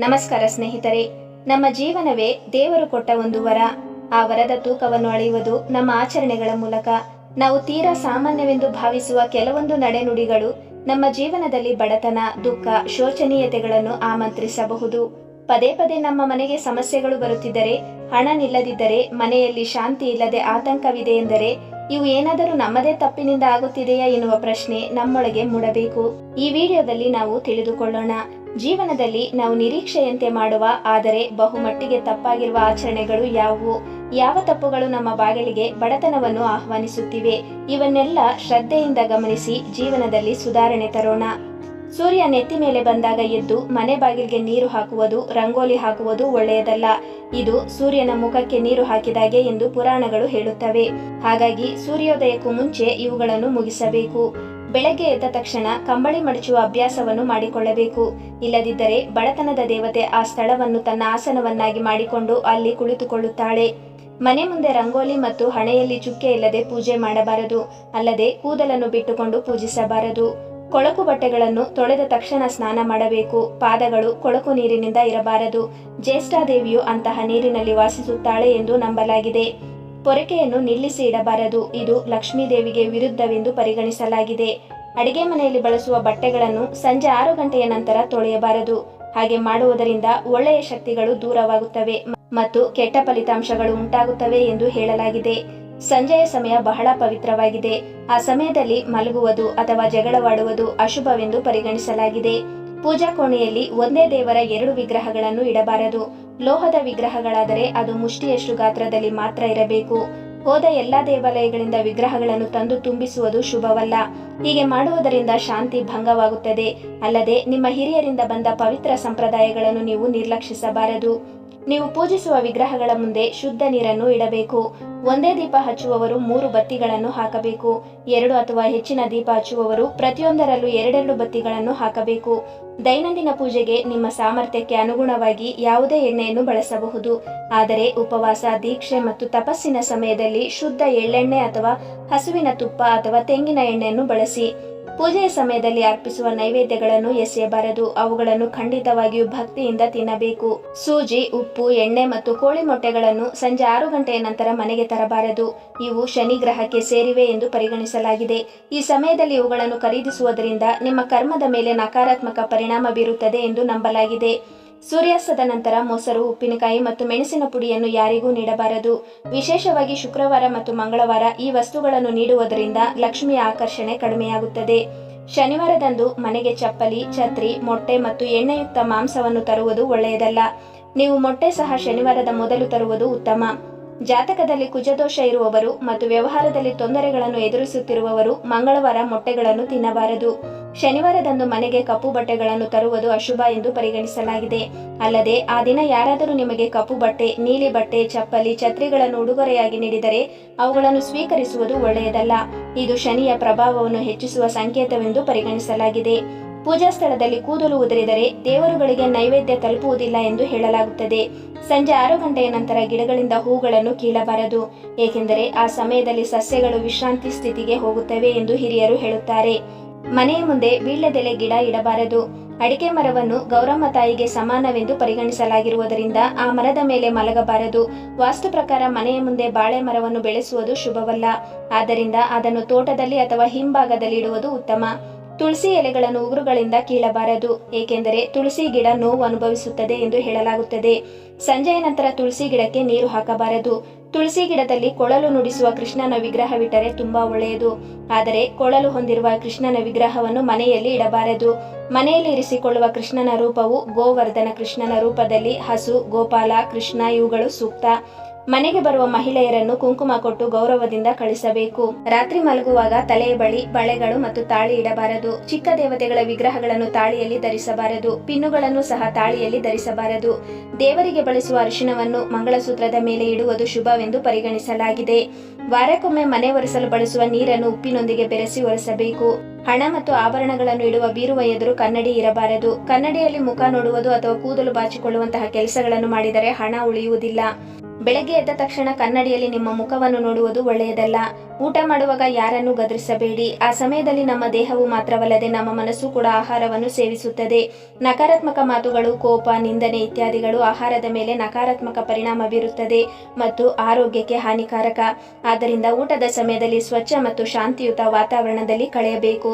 ನಮಸ್ಕಾರ ಸ್ನೇಹಿತರೆ. ನಮ್ಮ ಜೀವನವೇ ದೇವರು ಕೊಟ್ಟ ಒಂದು ವರ. ಆ ವರದ ತೂಕವನ್ನು ಅಳೆಯುವುದು ನಮ್ಮ ಆಚರಣೆಗಳ ಮೂಲಕ. ನಾವು ತೀರಾ ಸಾಮಾನ್ಯವೆಂದು ಭಾವಿಸುವ ಕೆಲವೊಂದು ನಡೆನುಡಿಗಳು ನಮ್ಮ ಜೀವನದಲ್ಲಿ ಬಡತನ, ದುಃಖ, ಶೋಚನೀಯತೆಗಳನ್ನು ಆಮಂತ್ರಿಸಬಹುದು. ಪದೇ ಪದೇ ನಮ್ಮ ಮನೆಗೆ ಸಮಸ್ಯೆಗಳು ಬರುತ್ತಿದ್ದರೆ, ಹಣ ನಿಲ್ಲದಿದ್ದರೆ, ಮನೆಯಲ್ಲಿ ಶಾಂತಿ ಇಲ್ಲದೆ ಆತಂಕವಿದೆ ಎಂದರೆ ಇವು ಏನಾದರೂ ನಮ್ಮದೇ ತಪ್ಪಿನಿಂದ ಆಗುತ್ತಿದೆಯಾ ಎನ್ನುವ ಪ್ರಶ್ನೆ ನಮ್ಮೊಳಗೆ ಮೂಡಬೇಕು. ಈ ವಿಡಿಯೋದಲ್ಲಿ ನಾವು ತಿಳಿದುಕೊಳ್ಳೋಣ. ಜೀವನದಲ್ಲಿ ನಾವು ನಿರೀಕ್ಷೆಯಂತೆ ಮಾಡುವ, ಆದರೆ ಬಹುಮಟ್ಟಿಗೆ ತಪ್ಪಾಗಿರುವ ಆಚರಣೆಗಳು ಯಾವುವು? ಯಾವ ತಪ್ಪುಗಳು ನಮ್ಮ ಬಾಗಿಲಿಗೆ ಬಡತನವನ್ನು ಆಹ್ವಾನಿಸುತ್ತಿವೆ? ಇವನ್ನೆಲ್ಲ ಶ್ರದ್ಧೆಯಿಂದ ಗಮನಿಸಿ ಜೀವನದಲ್ಲಿ ಸುಧಾರಣೆ ತರೋಣ. ಸೂರ್ಯ ನೆತ್ತಿ ಮೇಲೆ ಬಂದಾಗ ಎದ್ದು ಮನೆ ಬಾಗಿಲಿಗೆ ನೀರು ಹಾಕುವುದು, ರಂಗೋಲಿ ಹಾಕುವುದು ಒಳ್ಳೆಯದಲ್ಲ. ಇದು ಸೂರ್ಯನ ಮುಖಕ್ಕೆ ನೀರು ಹಾಕಿದಾಗೆ ಎಂದು ಪುರಾಣಗಳು ಹೇಳುತ್ತವೆ. ಹಾಗಾಗಿ ಸೂರ್ಯೋದಯಕ್ಕೂ ಮುಂಚೆ ಇವುಗಳನ್ನು ಮುಗಿಸಬೇಕು. ಬೆಳಗ್ಗೆ ಎದ್ದ ತಕ್ಷಣ ಕಂಬಳಿ ಮಡಚುವ ಅಭ್ಯಾಸವನ್ನು ಮಾಡಿಕೊಳ್ಳಬೇಕು. ಇಲ್ಲದಿದ್ದರೆ ಬಡತನದ ದೇವತೆ ಆ ಸ್ಥಳವನ್ನು ತನ್ನ ಆಸನವನ್ನಾಗಿ ಮಾಡಿಕೊಂಡು ಅಲ್ಲಿ ಕುಳಿತುಕೊಳ್ಳುತ್ತಾಳೆ. ಮನೆ ಮುಂದೆ ರಂಗೋಲಿ ಮತ್ತು ಹಣೆಯಲ್ಲಿ ಚುಕ್ಕೆ ಇಲ್ಲದೆ ಪೂಜೆ ಮಾಡಬಾರದು. ಅಲ್ಲದೆ ಕೂದಲನ್ನು ಬಿಟ್ಟುಕೊಂಡು ಪೂಜಿಸಬಾರದು. ಕೊಳಕು ಬಟ್ಟೆಗಳನ್ನು ತೊಳೆದ ತಕ್ಷಣ ಸ್ನಾನ ಮಾಡಬೇಕು. ಪಾದಗಳು ಕೊಳಕು ನೀರಿನಿಂದ ಇರಬಾರದು. ಜ್ಯೇಷ್ಠಾದೇವಿಯು ಅಂತಹ ನೀರಿನಲ್ಲಿ ವಾಸಿಸುತ್ತಾಳೆ ಎಂದು ನಂಬಲಾಗಿದೆ. ಪೊರಕೆಯನ್ನು ನಿಲ್ಲಿಸಿ ಇಡಬಾರದು. ಇದು ಲಕ್ಷ್ಮೀದೇವಿಗೆ ವಿರುದ್ಧವೆಂದು ಪರಿಗಣಿಸಲಾಗಿದೆ. ಅಡಿಗೆ ಮನೆಯಲ್ಲಿ ಬಳಸುವ ಬಟ್ಟೆಗಳನ್ನು ಸಂಜೆ ಆರು ಗಂಟೆಯ ನಂತರ ತೊಳೆಯಬಾರದು. ಹಾಗೆ ಮಾಡುವುದರಿಂದ ಒಳ್ಳೆಯ ಶಕ್ತಿಗಳು ದೂರವಾಗುತ್ತವೆ. ಮತ್ತು ಕೆಟ್ಟ ಫಲಿತಾಂಶಗಳು ಉಂಟಾಗುತ್ತವೆ ಎಂದು ಹೇಳಲಾಗಿದೆ. ಸಂಜೆಯ ಸಮಯ ಬಹಳ ಪವಿತ್ರವಾಗಿದೆ. ಆ ಸಮಯದಲ್ಲಿ ಮಲಗುವುದು ಅಥವಾ ಜಗಳವಾಡುವುದು ಅಶುಭವೆಂದು ಪರಿಗಣಿಸಲಾಗಿದೆ. ಪೂಜಾ ಕೋಣೆಯಲ್ಲಿ ಒಂದೇ ದೇವರ ಎರಡು ವಿಗ್ರಹಗಳನ್ನು ಇಡಬಾರದು. ಲೋಹದ ವಿಗ್ರಹಗಳಾದರೆ ಅದು ಮುಷ್ಟಿಯಷ್ಟು ಗಾತ್ರದಲ್ಲಿ ಮಾತ್ರ ಇರಬೇಕು. ಹೋದ ಎಲ್ಲಾ ದೇವಾಲಯಗಳಿಂದ ವಿಗ್ರಹಗಳನ್ನು ತಂದು ತುಂಬಿಸುವುದು ಶುಭವಲ್ಲ. ಹೀಗೆ ಮಾಡುವುದರಿಂದ ಶಾಂತಿ ಭಂಗವಾಗುತ್ತದೆ. ಅಲ್ಲದೆ ನಿಮ್ಮ ಹಿರಿಯರಿಂದ ಬಂದ ಪವಿತ್ರ ಸಂಪ್ರದಾಯಗಳನ್ನು ನೀವು ನಿರ್ಲಕ್ಷಿಸಬಾರದು. ನೀವು ಪೂಜಿಸುವ ವಿಗ್ರಹಗಳ ಮುಂದೆ ಶುದ್ಧ ನೀರನ್ನು ಇಡಬೇಕು. ಒಂದೇ ದೀಪ ಹಚ್ಚುವವರು ಮೂರು ಬತ್ತಿಗಳನ್ನು ಹಾಕಬೇಕು. ಎರಡು ಅಥವಾ ಹೆಚ್ಚಿನ ದೀಪ ಹಚ್ಚುವವರು ಪ್ರತಿಯೊಂದರಲ್ಲೂ ಎರಡೆರಡು ಬತ್ತಿಗಳನ್ನು ಹಾಕಬೇಕು. ದೈನಂದಿನ ಪೂಜೆಗೆ ನಿಮ್ಮ ಸಾಮರ್ಥ್ಯಕ್ಕೆ ಅನುಗುಣವಾಗಿ ಯಾವುದೇ ಎಣ್ಣೆಯನ್ನು ಬಳಸಬಹುದು. ಆದರೆ ಉಪವಾಸ, ದೀಕ್ಷೆ ಮತ್ತು ತಪಸ್ಸಿನ ಸಮಯದಲ್ಲಿ ಶುದ್ಧ ಎಳ್ಳೆಣ್ಣೆ ಅಥವಾ ಹಸುವಿನ ತುಪ್ಪ ಅಥವಾ ತೆಂಗಿನ ಎಣ್ಣೆಯನ್ನು ಬಳಸಿ. ಪೂಜೆಯ ಸಮಯದಲ್ಲಿ ಅರ್ಪಿಸುವ ನೈವೇದ್ಯಗಳನ್ನು ಎಸೆಯಬಾರದು. ಅವುಗಳನ್ನು ಖಂಡಿತವಾಗಿಯೂ ಭಕ್ತಿಯಿಂದ ತಿನ್ನಬೇಕು. ಸೂಜಿ, ಉಪ್ಪು, ಎಣ್ಣೆ ಮತ್ತು ಕೋಳಿ ಮೊಟ್ಟೆಗಳನ್ನು ಸಂಜೆ ಆರು ಗಂಟೆಯ ನಂತರ ಮನೆಗೆ ತರಬಾರದು. ಇವು ಶನಿ ಗ್ರಹಕ್ಕೆ ಸೇರಿವೆ ಎಂದು ಪರಿಗಣಿಸಲಾಗಿದೆ. ಈ ಸಮಯದಲ್ಲಿ ಇವುಗಳನ್ನು ಖರೀದಿಸುವುದರಿಂದ ನಿಮ್ಮ ಕರ್ಮದ ಮೇಲೆ ನಕಾರಾತ್ಮಕ ಪರಿಣಾಮ ಬೀರುತ್ತದೆ ಎಂದು ನಂಬಲಾಗಿದೆ. ಸೂರ್ಯಾಸ್ತದ ನಂತರ ಮೊಸರು, ಉಪ್ಪಿನಕಾಯಿ ಮತ್ತು ಮೆಣಸಿನ ಪುಡಿಯನ್ನು ಯಾರಿಗೂ ನೀಡಬಾರದು. ವಿಶೇಷವಾಗಿ ಶುಕ್ರವಾರ ಮತ್ತು ಮಂಗಳವಾರ ಈ ವಸ್ತುಗಳನ್ನು ನೀಡುವುದರಿಂದ ಲಕ್ಷ್ಮಿಯ ಆಕರ್ಷಣೆ ಕಡಿಮೆಯಾಗುತ್ತದೆ. ಶನಿವಾರದಂದು ಮನೆಗೆ ಚಪ್ಪಲಿ, ಛತ್ರಿ, ಮೊಟ್ಟೆ ಮತ್ತು ಎಣ್ಣೆಯುಕ್ತ ಮಾಂಸವನ್ನು ತರುವುದು ಒಳ್ಳೆಯದಲ್ಲ. ನೀವು ಮೊಟ್ಟೆ ಸಹ ಶನಿವಾರದ ಮೊದಲು ತರುವುದು ಉತ್ತಮ. ಜಾತಕದಲ್ಲಿ ಕುಜದೋಷ ಇರುವವರು ಮತ್ತು ವ್ಯವಹಾರದಲ್ಲಿ ತೊಂದರೆಗಳನ್ನು ಎದುರಿಸುತ್ತಿರುವವರು ಮಂಗಳವಾರ ಮೊಟ್ಟೆಗಳನ್ನು ತಿನ್ನಬಾರದು. ಶನಿವಾರದಂದು ಮನೆಗೆ ಕಪ್ಪು ಬಟ್ಟೆಗಳನ್ನು ತರುವುದು ಅಶುಭ ಎಂದು ಪರಿಗಣಿಸಲಾಗಿದೆ. ಅಲ್ಲದೆ, ಆ ದಿನ ಯಾರಾದರೂ ನಿಮಗೆ ಕಪ್ಪು ಬಟ್ಟೆ, ನೀಲಿ ಬಟ್ಟೆ, ಚಪ್ಪಲಿ, ಛತ್ರಿಗಳನ್ನು ಉಡುಗೊರೆಯಾಗಿ ನೀಡಿದರೆ ಅವುಗಳನ್ನು ಸ್ವೀಕರಿಸುವುದು ಒಳ್ಳೆಯದಲ್ಲ. ಇದು ಶನಿಯ ಪ್ರಭಾವವನ್ನು ಹೆಚ್ಚಿಸುವ ಸಂಕೇತವೆಂದು ಪರಿಗಣಿಸಲಾಗಿದೆ. ಪೂಜಾ ಸ್ಥಳದಲ್ಲಿ ಕೂದಲು ಉದುರಿದರೆ ದೇವರುಗಳಿಗೆ ನೈವೇದ್ಯ ತಲುಪುವುದಿಲ್ಲ ಎಂದು ಹೇಳಲಾಗುತ್ತದೆ. ಸಂಜೆ ಆರು ಗಂಟೆಯ ನಂತರ ಗಿಡಗಳಿಂದ ಹೂಗಳನ್ನು ಕೀಳಬಾರದು. ಏಕೆಂದರೆ, ಆ ಸಮಯದಲ್ಲಿ ಸಸ್ಯಗಳು ವಿಶ್ರಾಂತಿ ಸ್ಥಿತಿಗೆ ಹೋಗುತ್ತವೆ ಎಂದು ಹಿರಿಯರು ಹೇಳುತ್ತಾರೆ. ಮನೆಯ ಮುಂದೆ ವೀಳ್ಯದೆಲೆ ಗಿಡ ಇಡಬಾರದು. ಅಡಿಕೆ ಮರವನ್ನು ಗೌರಮ್ಮ ತಾಯಿಗೆ ಸಮಾನವೆಂದು ಪರಿಗಣಿಸಲಾಗಿರುವುದರಿಂದ ಆ ಮರದ ಮೇಲೆ ಮಲಗಬಾರದು. ವಾಸ್ತು ಪ್ರಕಾರ ಮನೆಯ ಮುಂದೆ ಬಾಳೆ ಮರವನ್ನು ಬೆಳೆಸುವುದು ಶುಭವಲ್ಲ. ಆದ್ದರಿಂದ ಅದನ್ನು ತೋಟದಲ್ಲಿ ಅಥವಾ ಹಿಂಭಾಗದಲ್ಲಿ ಇಡುವುದು ಉತ್ತಮ. ತುಳಸಿ ಎಲೆಗಳನ್ನು ಉಗುರುಗಳಿಂದ ಕೀಳಬಾರದು. ಏಕೆಂದರೆ ತುಳಸಿ ಗಿಡ ನೋವು ಅನುಭವಿಸುತ್ತದೆ ಎಂದು ಹೇಳಲಾಗುತ್ತದೆ. ಸಂಜೆಯ ನಂತರ ತುಳಸಿ ಗಿಡಕ್ಕೆ ನೀರು ಹಾಕಬಾರದು. ತುಳಸಿ ಗಿಡದಲ್ಲಿ ಕೊಳಲು ನುಡಿಸುವ ಕೃಷ್ಣನ ವಿಗ್ರಹವಿಟ್ಟರೆ ತುಂಬಾ ಒಳ್ಳೆಯದು. ಆದರೆ ಕೊಳಲು ಹೊಂದಿರುವ ಕೃಷ್ಣನ ವಿಗ್ರಹವನ್ನು ಮನೆಯಲ್ಲಿ ಇಡಬಾರದು. ಮನೆಯಲ್ಲಿ ಇರಿಸಿಕೊಳ್ಳುವ ಕೃಷ್ಣನ ರೂಪವು ಗೋವರ್ಧನ ಕೃಷ್ಣನ ರೂಪದಲ್ಲಿ ಹಸು, ಗೋಪಾಲ, ಕೃಷ್ಣ ಇವುಗಳು ಸೂಕ್ತ. ಮನೆಗೆ ಬರುವ ಮಹಿಳೆಯರನ್ನು ಕುಂಕುಮ ಕೊಟ್ಟು ಗೌರವದಿಂದ ಕಳಿಸಬೇಕು. ರಾತ್ರಿ ಮಲಗುವಾಗ ತಲೆಯ ಬಳಿ, ಬಳೆಗಳು ಮತ್ತು ತಾಳಿ ಇಡಬಾರದು. ಚಿಕ್ಕ ದೇವತೆಗಳ ವಿಗ್ರಹಗಳನ್ನು ತಾಳಿಯಲ್ಲಿ ಧರಿಸಬಾರದು. ಪಿನ್ನುಗಳನ್ನು ಸಹ ತಾಳಿಯಲ್ಲಿ ಧರಿಸಬಾರದು. ದೇವರಿಗೆ ಬಳಸುವ ಅರಿಶಿನವನ್ನು ಮಂಗಳಸೂತ್ರದ ಮೇಲೆ ಇಡುವುದು ಶುಭವೆಂದು ಪರಿಗಣಿಸಲಾಗಿದೆ. ವಾರಕ್ಕೊಮ್ಮೆ ಮನೆ ಒರೆಸಲು ಬಳಸುವ ನೀರನ್ನು ಉಪ್ಪಿನೊಂದಿಗೆ ಬೆರೆಸಿ ಒರೆಸಬೇಕು. ಹಣ ಮತ್ತು ಆಭರಣಗಳನ್ನು ಇಡುವ ಬೀರುವ ಎದುರು ಕನ್ನಡಿ ಇರಬಾರದು. ಕನ್ನಡಿಯಲ್ಲಿ ಮುಖ ನೋಡುವುದು ಅಥವಾ ಕೂದಲು ಬಾಚಿಕೊಳ್ಳುವಂತಹ ಕೆಲಸಗಳನ್ನು ಮಾಡಿದರೆ ಹಣ ಉಳಿಯುವುದಿಲ್ಲ. ಬೆಳಗ್ಗೆ ಎದ್ದ ತಕ್ಷಣ ಕನ್ನಡಿಯಲ್ಲಿ ನಿಮ್ಮ ಮುಖವನ್ನು ನೋಡುವುದು ಒಳ್ಳೆಯದಲ್ಲ. ಊಟ ಮಾಡುವಾಗ ಯಾರನ್ನು ಗದರಿಸಬೇಡಿ. ಆ ಸಮಯದಲ್ಲಿ ನಮ್ಮ ದೇಹವು ಮಾತ್ರವಲ್ಲದೆ ನಮ್ಮ ಮನಸ್ಸು ಕೂಡ ಆಹಾರವನ್ನು ಸೇವಿಸುತ್ತದೆ. ನಕಾರಾತ್ಮಕ ಮಾತುಗಳು, ಕೋಪ, ನಿಂದನೆ ಇತ್ಯಾದಿಗಳು ಆಹಾರದ ಮೇಲೆ ನಕಾರಾತ್ಮಕ ಪರಿಣಾಮ ಬೀರುತ್ತದೆ ಮತ್ತು ಆರೋಗ್ಯಕ್ಕೆ ಹಾನಿಕಾರಕ. ಆದ್ದರಿಂದ ಊಟದ ಸಮಯದಲ್ಲಿ ಸ್ವಚ್ಛ ಮತ್ತು ಶಾಂತಿಯುತ ವಾತಾವರಣದಲ್ಲಿ ಕಳೆಯಬೇಕು.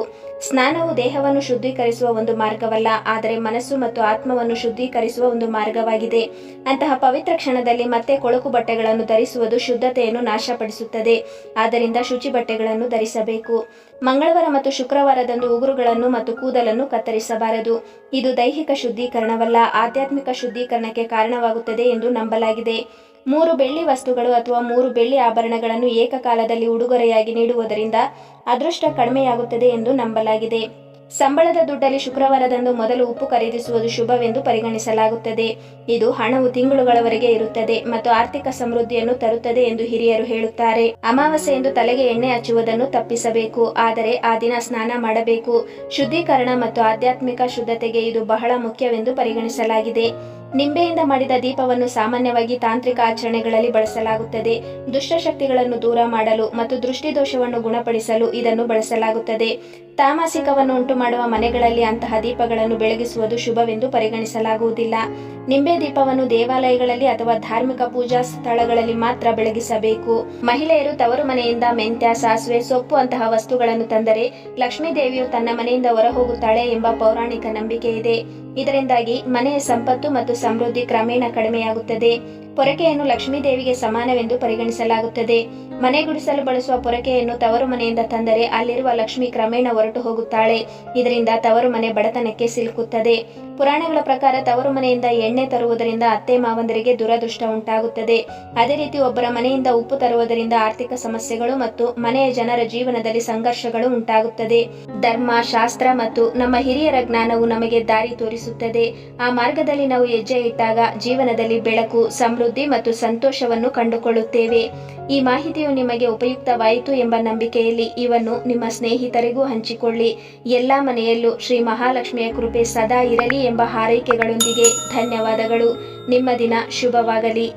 ಸ್ನಾನವು ದೇಹವನ್ನು ಶುದ್ಧೀಕರಿಸುವ ಒಂದು ಮಾರ್ಗವಲ್ಲ, ಆದರೆ ಮನಸ್ಸು ಮತ್ತು ಆತ್ಮವನ್ನು ಶುದ್ಧೀಕರಿಸುವ ಒಂದು ಮಾರ್ಗವಾಗಿದೆ. ಅಂತಹ ಪವಿತ್ರ ಕ್ಷಣದಲ್ಲಿ ಮತ್ತೆ ಕೊಳಕು ಬಟ್ಟೆಗಳನ್ನು ಧರಿಸುವುದು ಶುದ್ಧತೆಯನ್ನು ನಾಶಪಡಿಸುತ್ತದೆ. ಆದ್ದರಿಂದ ಶುಚಿ ಬಟ್ಟೆಗಳನ್ನು ಧರಿಸಬೇಕು. ಮಂಗಳವಾರ ಮತ್ತು ಶುಕ್ರವಾರದಂದು ಉಗುರುಗಳನ್ನು ಮತ್ತು ಕೂದಲನ್ನು ಕತ್ತರಿಸಬಾರದು. ಇದು ದೈಹಿಕ ಶುದ್ಧೀಕರಣವಲ್ಲ, ಆಧ್ಯಾತ್ಮಿಕ ಶುದ್ಧೀಕರಣಕ್ಕೆ ಕಾರಣವಾಗುತ್ತದೆ ಎಂದು ನಂಬಲಾಗಿದೆ. ಮೂರು ಬೆಳ್ಳಿ ವಸ್ತುಗಳು ಅಥವಾ ಮೂರು ಬೆಳ್ಳಿ ಆಭರಣಗಳನ್ನು ಏಕಕಾಲದಲ್ಲಿ ಉಡುಗೊರೆಯಾಗಿ ನೀಡುವುದರಿಂದ ಅದೃಷ್ಟ ಕಡಿಮೆಯಾಗುತ್ತದೆ ಎಂದು ನಂಬಲಾಗಿದೆ. ಸಂಬಳದ ದುಡ್ಡಲ್ಲಿ ಶುಕ್ರವಾರದಂದು ಮೊದಲು ಉಪ್ಪು ಖರೀದಿಸುವುದು ಶುಭವೆಂದು ಪರಿಗಣಿಸಲಾಗುತ್ತದೆ. ಇದು ಹಣವು ತಿಂಗಳುಗಳವರೆಗೆ ಇರುತ್ತದೆ ಮತ್ತು ಆರ್ಥಿಕ ಸಮೃದ್ಧಿಯನ್ನು ತರುತ್ತದೆ ಎಂದು ಹಿರಿಯರು ಹೇಳುತ್ತಾರೆ. ಅಮಾವಾಸ್ಯೆಯೆಂದು ತಲೆಗೆ ಎಣ್ಣೆ ಹಚ್ಚುವುದನ್ನು ತಪ್ಪಿಸಬೇಕು, ಆದರೆ ಆ ದಿನ ಸ್ನಾನ ಮಾಡಬೇಕು. ಶುದ್ಧೀಕರಣ ಮತ್ತು ಆಧ್ಯಾತ್ಮಿಕ ಶುದ್ಧತೆಗೆ ಇದು ಬಹಳ ಮುಖ್ಯವೆಂದು ಪರಿಗಣಿಸಲಾಗಿದೆ. ನಿಂಬೆಯಿಂದ ಮಾಡಿದ ದೀಪವನ್ನು ಸಾಮಾನ್ಯವಾಗಿ ತಾಂತ್ರಿಕ ಆಚರಣೆಗಳಲ್ಲಿ ಬಳಸಲಾಗುತ್ತದೆ. ದುಷ್ಟಶಕ್ತಿಗಳನ್ನು ದೂರ ಮಾಡಲು ಮತ್ತು ದೃಷ್ಟಿದೋಷವನ್ನು ಗುಣಪಡಿಸಲು ಇದನ್ನು ಬಳಸಲಾಗುತ್ತದೆ. ತಾಮಸಿಕವನ್ನು ಉಂಟು ಮಾಡುವ ಮನೆಗಳಲ್ಲಿ ಅಂತಹ ದೀಪಗಳನ್ನು ಬೆಳಗಿಸುವುದು ಶುಭವೆಂದು ಪರಿಗಣಿಸಲಾಗುವುದಿಲ್ಲ. ನಿಂಬೆ ದೀಪವನ್ನು ದೇವಾಲಯಗಳಲ್ಲಿ ಅಥವಾ ಧಾರ್ಮಿಕ ಪೂಜಾ ಸ್ಥಳಗಳಲ್ಲಿ ಮಾತ್ರ ಬೆಳಗಿಸಬೇಕು. ಮಹಿಳೆಯರು ತವರು ಮನೆಯಿಂದ ಮೆಂತ್ಯ, ಸಾಸಿವೆ, ಸೊಪ್ಪು ಅಂತಹ ವಸ್ತುಗಳನ್ನು ತಂದರೆ ಲಕ್ಷ್ಮೀ ದೇವಿಯು ತನ್ನ ಮನೆಯಿಂದ ಹೊರಹೋಗುತ್ತಾಳೆ ಎಂಬ ಪೌರಾಣಿಕ ನಂಬಿಕೆ ಇದೆ. ಇದರಿಂದಾಗಿ ಮನೆಯ ಸಂಪತ್ತು ಮತ್ತು ಸಮೃದ್ಧಿ ಕ್ರಮೇಣ ಕಡಿಮೆಯಾಗುತ್ತದೆ. ಪೊರಕೆಯನ್ನು ಲಕ್ಷ್ಮೀ ದೇವಿಗೆ ಸಮಾನವೆಂದು ಪರಿಗಣಿಸಲಾಗುತ್ತದೆ. ಮನೆ ಗುಡಿಸಲು ಬಳಸುವ ಪೊರಕೆಯನ್ನು ತವರು ಮನೆಯಿಂದ ತಂದರೆ ಅಲ್ಲಿರುವ ಲಕ್ಷ್ಮಿ ಕ್ರಮೇಣ ಹೊರಟು ಹೋಗುತ್ತಾಳೆ. ಇದರಿಂದ ತವರು ಮನೆ ಬಡತನಕ್ಕೆ ಸಿಲುಕುತ್ತದೆ. ಪುರಾಣಗಳ ಪ್ರಕಾರ ತವರು ಮನೆಯಿಂದ ಎಣ್ಣೆ ತರುವುದರಿಂದ ಅತ್ತೆ ಮಾವಂದರಿಗೆ ದುರದೃಷ್ಟ ಉಂಟಾಗುತ್ತದೆ. ಅದೇ ರೀತಿ ಒಬ್ಬರ ಮನೆಯಿಂದ ಉಪ್ಪು ತರುವುದರಿಂದ ಆರ್ಥಿಕ ಸಮಸ್ಯೆಗಳು ಮತ್ತು ಮನೆಯ ಜನರ ಜೀವನದಲ್ಲಿ ಸಂಘರ್ಷಗಳು ಉಂಟಾಗುತ್ತದೆ. ಧರ್ಮ, ಶಾಸ್ತ್ರ ಮತ್ತು ನಮ್ಮ ಹಿರಿಯರ ಜ್ಞಾನವು ನಮಗೆ ದಾರಿ ತೋರಿಸುತ್ತದೆ. ಆ ಮಾರ್ಗದಲ್ಲಿ ನಾವು ಹೆಜ್ಜೆ ಇಟ್ಟಾಗ ಜೀವನದಲ್ಲಿ ಬೆಳಕು, ಸಮೃದ್ಧಿ ಮತ್ತು ಸಂತೋಷವನ್ನು ಕಂಡುಕೊಳ್ಳುತ್ತೇವೆ. ಈ ಮಾಹಿತಿಯು ನಿಮಗೆ ಉಪಯುಕ್ತವಾಯಿತು ಎಂಬ ನಂಬಿಕೆಯಲ್ಲಿ ಇವನ್ನು ನಿಮ್ಮ ಸ್ನೇಹಿತರಿಗೂ ಹಂಚಿಕೊಳ್ಳಿ. ಎಲ್ಲ ಮನೆಯಲ್ಲೂ ಶ್ರೀ ಮಹಾಲಕ್ಷ್ಮಿಯ ಕೃಪೆ ಸದಾ ಇರಲಿ ಎಂಬ ಹಾರೈಕೆಗಳೊಂದಿಗೆ ಧನ್ಯವಾದಗಳು. ನಿಮ್ಮ ದಿನ ಶುಭವಾಗಲಿ.